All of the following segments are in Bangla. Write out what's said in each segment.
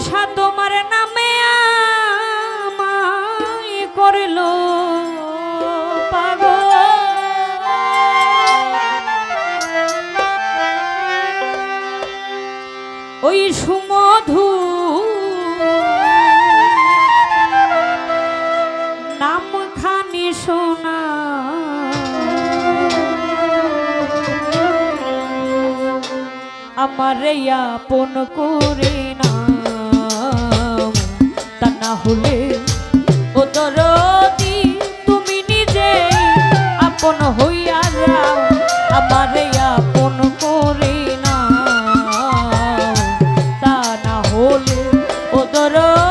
শাহ তোমার নামে আমায় করল ওই সুমধু নাম খানি সোনা। আমার আপন করে না হলে ও দরদি, তুমি নিজে আপন হইয়া যাও, আমারে আপন করে না তা না হলে ও দরদি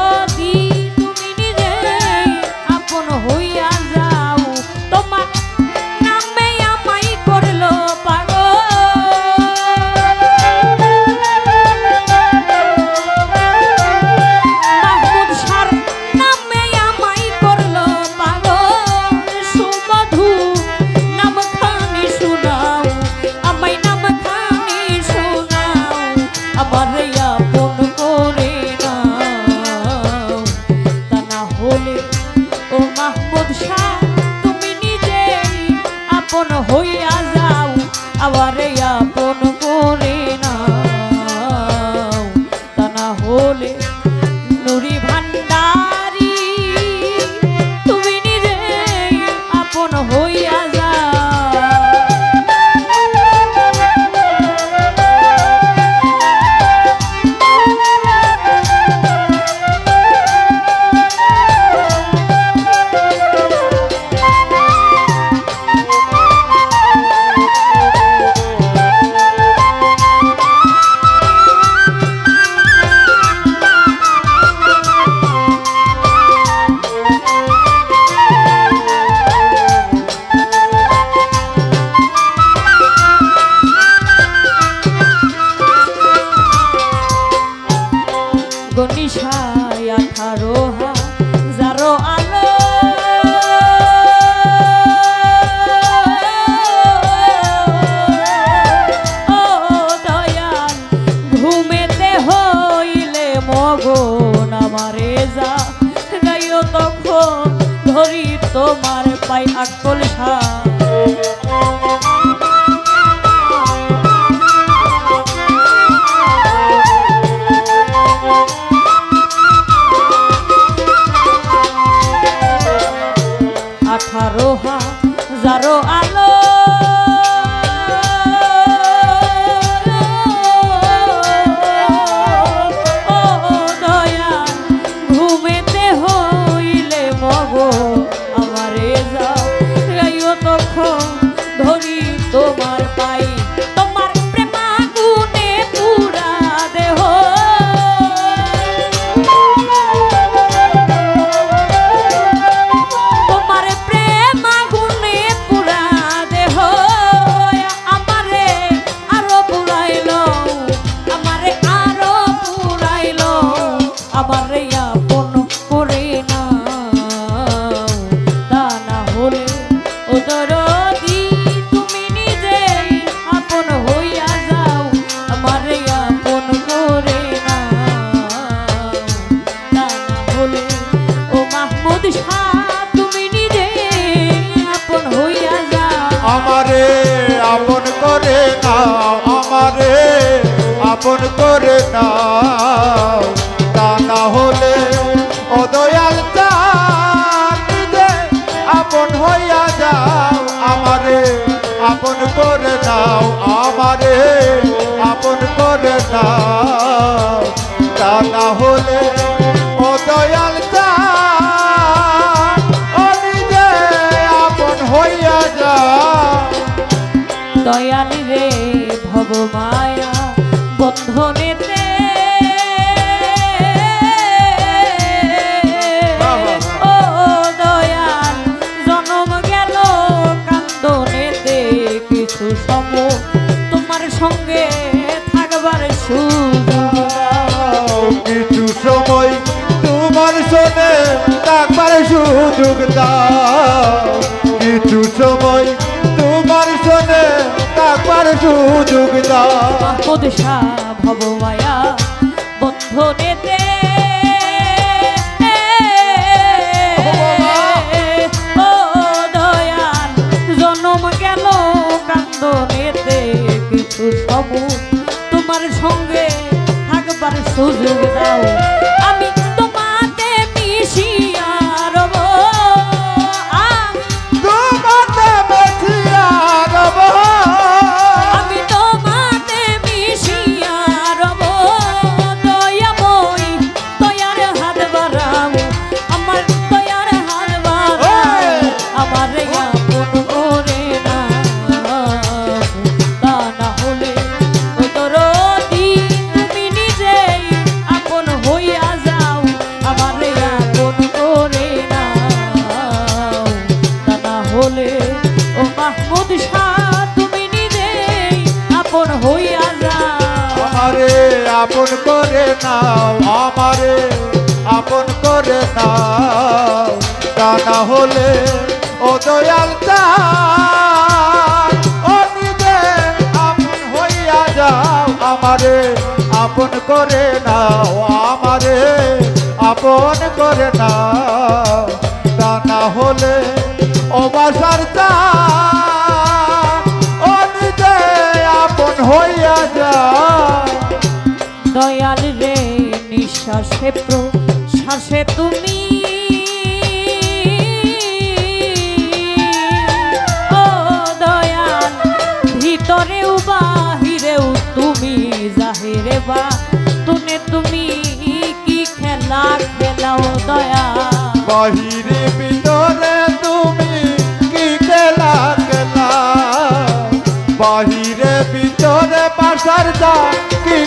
হইলে মগন আমারে যা। গাইও তখন ধরি তোমার পাই আকল সা Oh. আপন করে নাও, তা না হলে ও দয়াল আপন হইয়া যাও, আমারে আপন করে নাও, আমারে আপন করে নাও, তা না হলে ও দয়াল চাঁদ আপন হইয়া যাও। দয়াল রে মায়া বন্ধনেতে ও দয়াল জনম গেল কান্দনেতে। কিছু সম তোমার সঙ্গে থাকবার সুযোগ দাও। কিছু সময় তোমার শোনে একবার সুযোগ দাও। কিছু সময় তোমার শোনে একবার সুযোগ দাও। শাহ মায়া বন্ধনেতে আপন করে নাও আমারে, আপন করে নাও। তা না হলে ও দয়াল ও আপন হইয়া যাও আমারে, আপন করে নাও আমারে, আপন করে নাও। তা না হলে ও বাসার চান দয়াল রে, নিঃশ্বাসে প্রশ্বাসে তুমি। তুমি তুমি কি খেলা খেলাও দয়া বাহিরে ভিতরে তুমি কি খেলা খেলা? ভিতরে বাসার যা কি